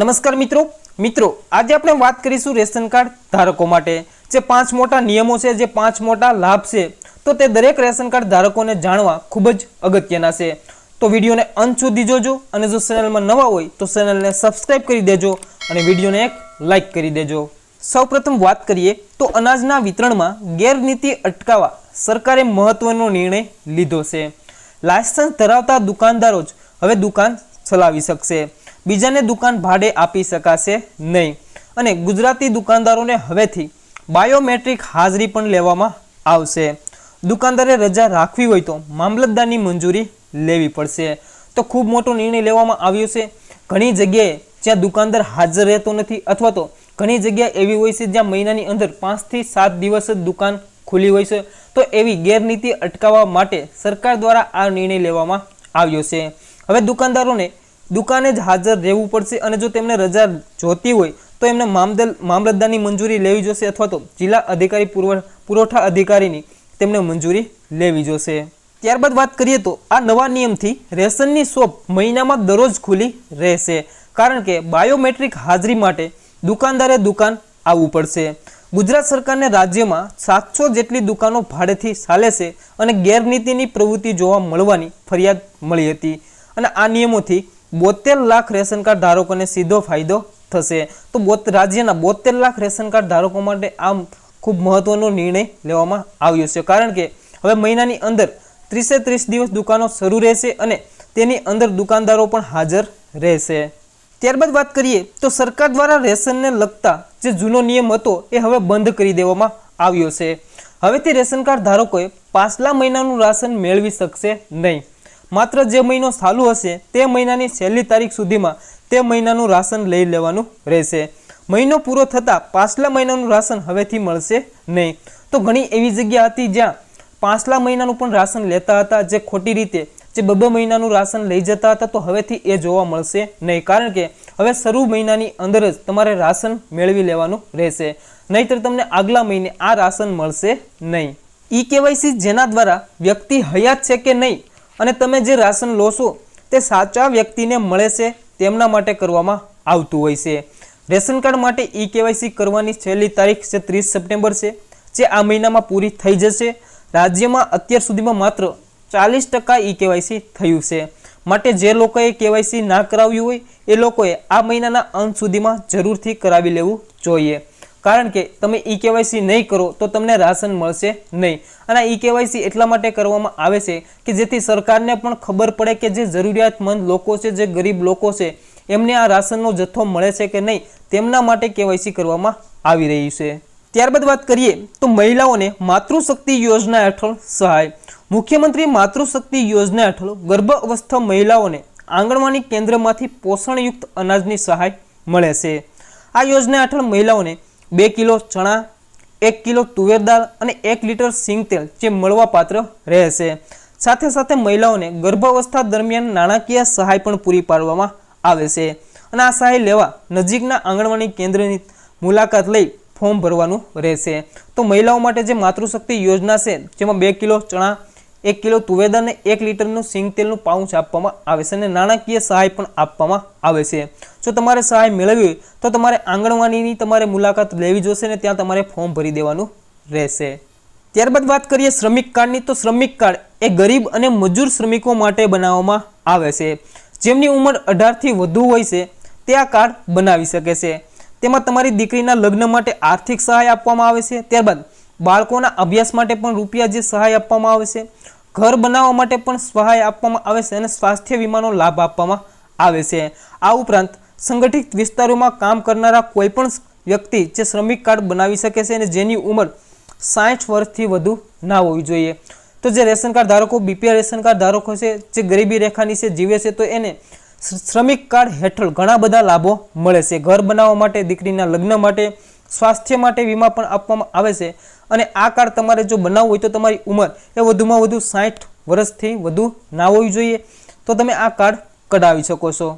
નમસ્કાર મિત્રો. મિત્રો, આજે આપણે વાત કરીશું રેશન કાર્ડ ધારકો માટે. જે પાંચ મોટા નિયમો છે, જે પાંચ મોટા લાભ છે, તો તે દરેક રેશન કાર્ડ ધારકોને જાણવા ખૂબ જ અગત્યના છે. તો વિડીયોને અંત સુધી જોજો અને જો ચેનલમાં નવા હોય, તો ચેનલને સબસ્ક્રાઇબ કરી દેજો અને વિડીયોને એક લાઇક કરી દેજો. સૌપ્રથમ વાત કરીએ, તો અનાજના વિતરણમાં ગેરનીતિ અટકાવવા સરકારે મહત્વનો નિર્ણય લીધો છે. લાયસન્સ ધરાવતા દુકાનદારો જ હવે દુકાન ચલાવી શકશે. બીજાને દુકાન ભાડે આપી શકાશે નહીં. અને ગુજરાતી દુકાનદારોને હવેથી બાયોમેટ્રિક હાજરી પણ લેવામાં આવશે. દુકાનદારે રજા રાખવી હોય તો મામલતદારની મંજૂરી લેવી પડશે. તો ખૂબ મોટો નિર્ણય લેવામાં આવ્યો છે. ઘણી જગ્યાએ જ્યાં દુકાનદાર હાજર રહેતો નથી અથવા તો ઘણી જગ્યા એવી હોય છે જ્યાં મહિનાની અંદર પાંચથી સાત દિવસ જ દુકાન ખુલી હોય છે. તો એવી ગેરનીતિ અટકાવવા માટે સરકાર દ્વારા આ નિર્ણય લેવામાં આવ્યો છે. હવે દુકાનદારોને દુકાને જ હાજર રહેવું પડશે અને જો તેમને રજા જોતી હોય તો એમને મામદલ મામલતદારની મંજૂરી લેવી જોશે અથવા તો જિલ્લા અધિકારી પુરવ- પુરવઠા અધિકારીની તેમને મંજૂરી લેવી જોશે. ત્યારબાદ વાત કરીએ તો આ નવા નિયમથી રેશનની શોપ મહિનામાં દરરોજ ખુલ્લી રહેશે. કારણ કે બાયોમેટ્રિક હાજરી માટે દુકાનદારે દુકાન આવવું પડશે. ગુજરાત સરકારને રાજ્યમાં સાતસો જેટલી દુકાનો ભાડેથી ચાલે છે અને ગેરનીતિની પ્રવૃત્તિ જોવા મળવાની ફરિયાદ મળી હતી. અને આ નિયમોથી બોતેર લાખ રેશન કાર્ડ ધારકોને સીધો ફાયદો થશે. તો રાજ્યના બોતેર લાખ રેશન કાર્ડ ધારકો માટે આ ખૂબ મહત્વનો નિર્ણય લેવામાં આવ્યો છે. કારણ કે હવે મહિનાની અંદર ત્રીસે ત્રીસ દિવસ દુકાનો શરૂ રહેશે અને તેની અંદર દુકાનદારો પણ હાજર રહેશે. ત્યારબાદ વાત કરીએ તો સરકાર દ્વારા રેશનને લગતા જે જૂનો નિયમ હતો એ હવે બંધ કરી દેવામાં આવ્યો છે. હવેથી રેશન કાર્ડ ધારકોએ પાછલા મહિનાનું રાશન મેળવી શકશે નહીં. માત્ર જે મહિનો ચાલુ હશે તે મહિનાની છેલ્લી તારીખ સુધીમાં તે મહિનાનું રાશન લઈ લેવાનું રહેશે. મહિનો પૂરો થતાં પાછલા મહિનાનું રાશન હવેથી મળશે નહીં. તો ઘણી એવી જગ્યા હતી જ્યાં પાછલા મહિનાનું પણ રાશન લેતા હતા, જે ખોટી રીતે જે બબે મહિનાનું રાશન લઈ જતા હતા, તો હવેથી એ જોવા મળશે નહીં. કારણ કે હવે શરૂ મહિનાની અંદર જ તમારે રાશન મેળવી લેવાનું રહેશે. નહીતર તમને આગલા મહિને આ રાશન મળશે નહીં. ઈ કેવાયસી જેના દ્વારા વ્યક્તિ હયાત છે કે નહીં અને તમે જે રાશન લો છો તે સાચા વ્યક્તિને મળે છે, તેમના માટે કરવામાં આવતું હોય છે. રેશન કાર્ડ માટે ઈ કેવાયસી કરવાની છેલ્લી તારીખ છે ત્રીસ સપ્ટેમ્બર છે, જે આ મહિનામાં પૂરી થઈ જશે. રાજ્યમાં અત્યાર સુધીમાં માત્ર ચાલીસ ટકા ઈ કેવાયસી થયું છે. માટે જે લોકોએ કેવાયસી ના કરાવ્યું હોય, એ લોકોએ આ મહિનાના અંત સુધીમાં જરૂરથી કરાવી લેવું જોઈએ. કારણ કે તમે ઈ કેવાયસી નહીં કરો તો તમને રાશન મળશે નહીં. અને ઈ કેવાયસી એટલા માટે કરવામાં આવે છે કે જેથી સરકારને પણ ખબર પડે કે જે જરૂરિયાતમંદ લોકો છે, જે ગરીબ લોકો છે, એમને આ રાશનનો જથ્થો મળે છે કે નહીં, તેમના માટે કેવાયસી કરવામાં આવી રહી છે. ત્યારબાદ વાત કરીએ તો મહિલાઓને માતૃશક્તિ યોજના હેઠળ સહાય. મુખ્યમંત્રી માતૃશક્તિ યોજના હેઠળ ગર્ભ અવસ્થા મહિલાઓને આંગણવાડી કેન્દ્રમાંથી પોષણયુક્ત અનાજની સહાય મળે છે. આ યોજના હેઠળ મહિલાઓને બે કિલો ચણા, એક કિલો તુવેર દાળ અને એક લીટર સિંગ તેલ જે મળવાપાત્ર રહેશે. સાથે સાથે મહિલાઓને ગર્ભાવસ્થા દરમિયાન નાણાકીય સહાય પણ પૂરી પાડવામાં આવે છે. અને આ સહાય લેવા નજીકના આંગણવાડી કેન્દ્રની મુલાકાત લઈ ફોર્મ ભરવાનું રહેશે. તો મહિલાઓ માટે જે માતૃશક્તિ યોજના છે, જેમાં બે કિલો ચણા એક કિલો દાળ એક લીટરનું સિંગ તેલનું પાઉચ આપવામાં આવે છે અને નાણાકીય સહાય પણ આપવામાં આવે છે. જો તમારે સહાય મેળવવી હોય તો તમારે આંગણવાડીની તમારે મુલાકાત લેવી જોશે ને ત્યાં તમારે ફોર્મ ભરી દેવાનું રહેશે. ત્યારબાદ વાત કરીએ શ્રમિક કાર્ડની, તો શ્રમિક કાર્ડ એ ગરીબ અને મજૂર શ્રમિકો માટે બનાવવામાં આવે છે. જેમની ઉંમર અઢારથી વધુ હોય છે, તે આ કાર્ડ બનાવી શકે છે. તેમાં તમારી દીકરીના લગ્ન માટે આર્થિક સહાય આપવામાં આવે છે. ત્યારબાદ બાળકોના અભ્યાસ માટે પણ રૂપિયા જે સહાય આપવામાં આવે છે, ઘર બનાવવા માટે પણ સહાય આપવામાં આવે છે અને સ્વાસ્થ્ય વીમાનો લાભ આપવામાં આવે છે. આ ઉપરાંત સંગઠિત વિસ્તારોમાં કામ કરનારા કોઈપણ વ્યક્તિ જે શ્રમિક કાર્ડ બનાવી શકે છે અને જેની ઉંમર સાઠ વર્ષથી વધુ ના હોવી જોઈએ. તો જે રેશન કાર્ડ ધારકો, બીપીએલ રેશન કાર્ડ ધારકો છે, જે ગરીબી રેખાની છે, જીવે છે, તો એને શ્રમિક કાર્ડ હેઠળ ઘણા બધા લાભો મળે છે. ઘર બનાવવા માટે, દીકરીના લગ્ન માટે, સ્વાસ્થ્ય માટે વીમા પણ આપવામાં આવે છે. અને આ કાર્ડ તમારે જો બનાવવું હોય તો તમારી ઉંમર એ વધુમાં વધુ સાઠ વર્ષથી વધુ ના હોવી જોઈએ. તો તમે આ કાર્ડ કઢાવી શકો છો.